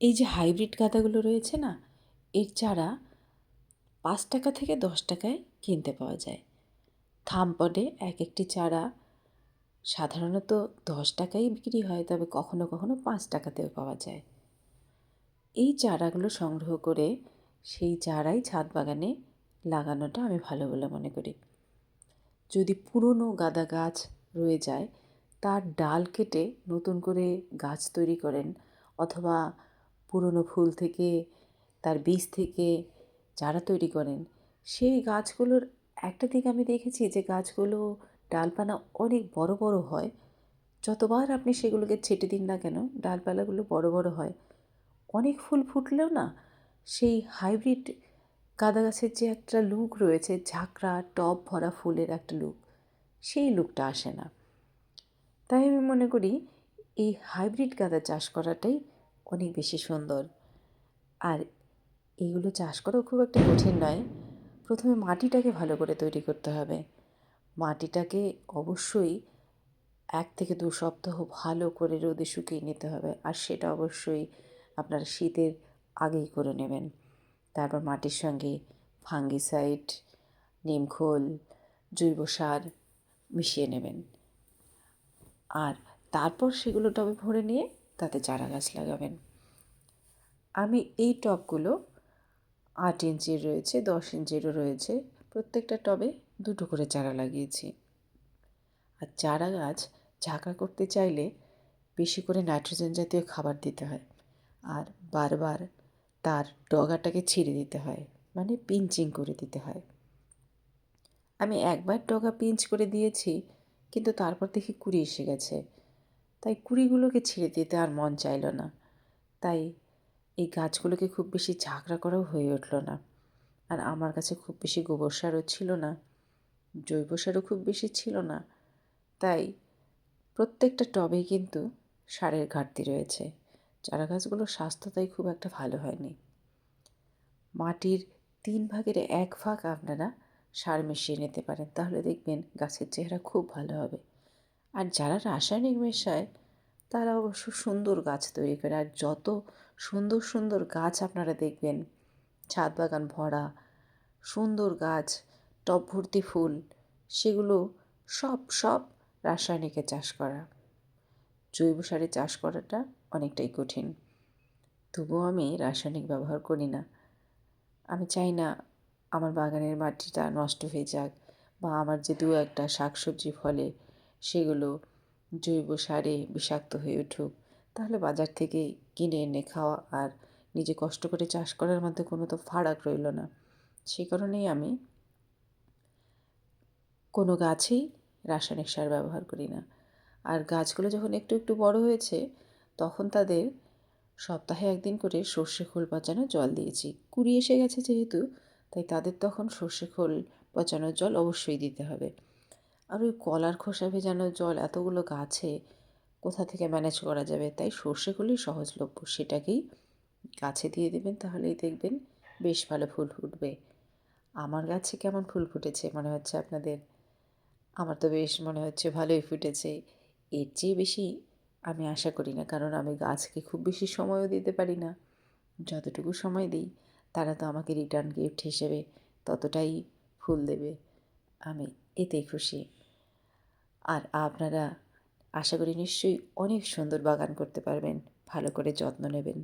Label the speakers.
Speaker 1: এই যে হাইব্রিড গাঁদাগুলো রয়েছে না, এর চারা পাঁচ টাকা থেকে দশ টাকায় কিনতে পাওয়া যায়। থামপডে এক একটি চারা সাধারণত দশ টাকাই বিক্রি হয়, তবে কখনো কখনো পাঁচ টাকাতেও পাওয়া যায়। এই চারাগুলো সংগ্রহ করে সেই চারাই ছাদ বাগানে লাগানোটা আমি ভালো বলে মনে করি। যদি পুরনো গাঁদা গাছ রয়ে যায়, তার ডাল কেটে নতুন করে গাছ তৈরি করেন, অথবা পুরনো ফুল থেকে, তার বীজ থেকে চারা তৈরি করেন, সেই গাছগুলোর একটা দিক আমি দেখেছি যে গাছগুলো ডালপালা অনেক বড় বড় হয়। যতবার আপনি সেগুলোকে ছেটে দিন না কেন, ডালপালাগুলো বড় বড় হয়। অনেক ফুল ফুটলেও না, সেই হাইব্রিড গাঁদা গাছের যে একটা লুক রয়েছে, ঝাঁকড়া টব ভরা ফুলের একটা লুক, সেই লুকটা আসে না। তাই আমি মনে করি, এই হাইব্রিড গাঁদা চাষ করাটাই অনেক বেশি সুন্দর। আর এইগুলো চাষ করাও খুব একটা কঠিন নয়। প্রথমে মাটিটাকে ভালো করে তৈরি করতে হবে। মাটিটাকে অবশ্যই এক থেকে দু সপ্তাহ ভালো করে রোদে শুকিয়ে নিতে হবে। আর সেটা অবশ্যই আপনার শীতের আগেই করে নেবেন। তারপর মাটির সঙ্গে ফাঙ্গিসাইড, নিমখোল, জৈব সার মিশিয়ে নেবেন। আর তারপর সেগুলো টবে ভরে নিয়ে তাতে চারা গাছ লাগাবেন। আমি এই টবগুলো আট ইঞ্চির রয়েছে, দশ ইঞ্চিরও রয়েছে, প্রত্যেকটা টবে দুটো করে চারা লাগিয়েছি। আর চারা গাছ ঝাঁকা করতে চাইলে বেশি করে নাইট্রোজেন জাতীয় খাবার দিতে হয়। আর বারবার তার ডগাটাকে ছিঁড়ে দিতে হয় মানে পিঞ্চিং করে দিতে হয়। আমি একবার ডগা পিঞ্চ করে দিয়েছি, কিন্তু তারপর দেখি কুড়ি এসে গেছে। তাই কুড়িগুলোকে ছিঁড়ে দিতে আর মন চাইল না। তাই এই গাছগুলোকে খুব বেশি ঝাঁকড়া করাও হয়ে উঠল না। আর আমার কাছে খুব বেশি গোবর সারও ছিল না, জৈব সারও খুব বেশি ছিল না। তাই প্রত্যেকটা টবেই কিন্তু সারের ঘাটতি রয়েছে। চারা গাছগুলোর স্বাস্থ্য তাই খুব একটা ভালো হয়নি। মাটির তিন ভাগের এক ভাগ আপনারা সার মিশিয়ে নিতে পারেন, তাহলে দেখবেন গাছের চেহারা খুব ভালো হবে। আর যারা রাসায়নিক মেশায়, তারা অবশ্য সুন্দর গাছ তৈরি করে। আর যত সুন্দর সুন্দর গাছ আপনারা দেখবেন, ছাদ বাগান ভরা, সুন্দর গাছ, টব ভর্তি ফুল, সেগুলো সব সব রাসায়নিকে চাষ করা। জৈব সারে চাষ করাটা অনেকটাই কঠিন। তবুও আমি রাসায়নিক ব্যবহার করি না। আমি চাই না আমার বাগানের মাটিটা নষ্ট হয়ে যাক বা আমার যে দু একটা শাকসবজি ফলে সেগুলো জৈব সারে বিষাক্ত হয়ে উঠুক, তাহলে বাজার থেকে কিনে এনে খাওয়া আর নিজে কষ্ট করে চাষ করার মধ্যে কোনো তো ফারাক রইল না। সেই কারণেই আমি কোনো গাছেই রাসায়নিক সার ব্যবহার করি না। আর গাছগুলো যখন একটু একটু বড় হয়েছে, তখন তাদের সপ্তাহে একদিন করে সর্ষে খোল পচানো জল দিয়েছি। কুড়ি এসে গেছে যেহেতু, তাই তাদের তখন সর্ষে খোল পচানোর জল অবশ্যই দিতে হবে। আর ওই কলার খোসা ভেজানো জল এতগুলো গাছে কোথা থেকে ম্যানেজ করা যাবে? তাই সর্ষে খোলই সহজলভ্য। সেটাকেই গাছে দিয়ে দেবেন, তাহলেই দেখবেন বেশ ভালো ফুল ফুটবে। আমার গাছে কেমন ফুল ফুটেছে মনে হচ্ছে আপনাদের? আমার তো বেশ মনে হচ্ছে ভালোই ফুটেছে। এর চেয়ে বেশি আমি আশা করি না, কারণ আমি গাছকে খুব বেশি সময়ও দিতে পারি না। যতটুকু সময় দিই, তারা তো আমাকে রিটার্ন গিফট হিসেবে ততটাই ফুল দেবে। আমি এতেই খুশি। আর আপনারা আশা করি নিশ্চয়ই অনেক সুন্দর বাগান করতে পারবেন ভালো করে যত্ন নেবেন।